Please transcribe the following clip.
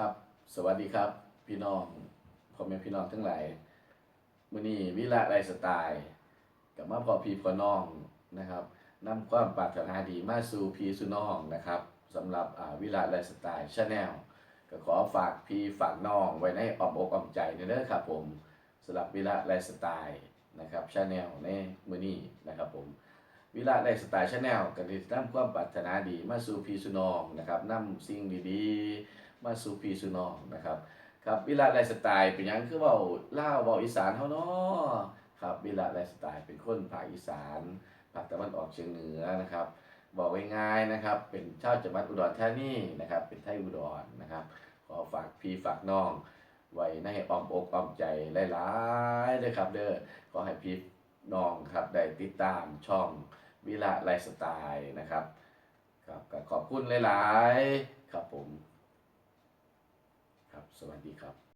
ครับ สวัสดีครับ พี่น้องพ่อแม่พี่น้องทั้งหลายมื้อนี้วิระไลสไตล์กับมาพอพี่พอน้องนะครับนำความปรารถนาดีมาสู่พี่สู่น้องนะครับสำหรับอ่าวิระไลสไตล์ชาแนลก็ขอฝากพี่ฝากน้องไว้ในอ้อมอกอ้อมใจเด้อครับผมสำหรับวิระไลสไตล์นะครับชาแนลในมื้อนี้นะครับผมวิลาไลสไตล์ชาแนลก็ได้นำความปรารถนาดีมาสู่พี่สู่น้องนะครับนำสิ่งดีๆ มาสู่พี่สู่น้องนะครับครับวิลาไลฟ์สไตล์เป็นยังคือเว้าลาเว้าอีสานเฮานาะครับวิลาไลฟ์สไตล์เป็นคนภาคอีสานภาคตะวันออกเฉียงเหนือนะครับบอกง่ายๆนะครับ เป็นชาวจังหวัดอุดรธานีนะครับ เป็นไทยอุดรนะครับ ขอฝากพี่ฝากน้อง ไว้ในอ้อมอกอ้อมใจหลายๆเด้อครับ เด้อขอให้พี่น้องครับได้ติดตามช่องวิลาไลฟ์สไตล์นะครับครับขอบคุณหลายๆ สวัสดีครับ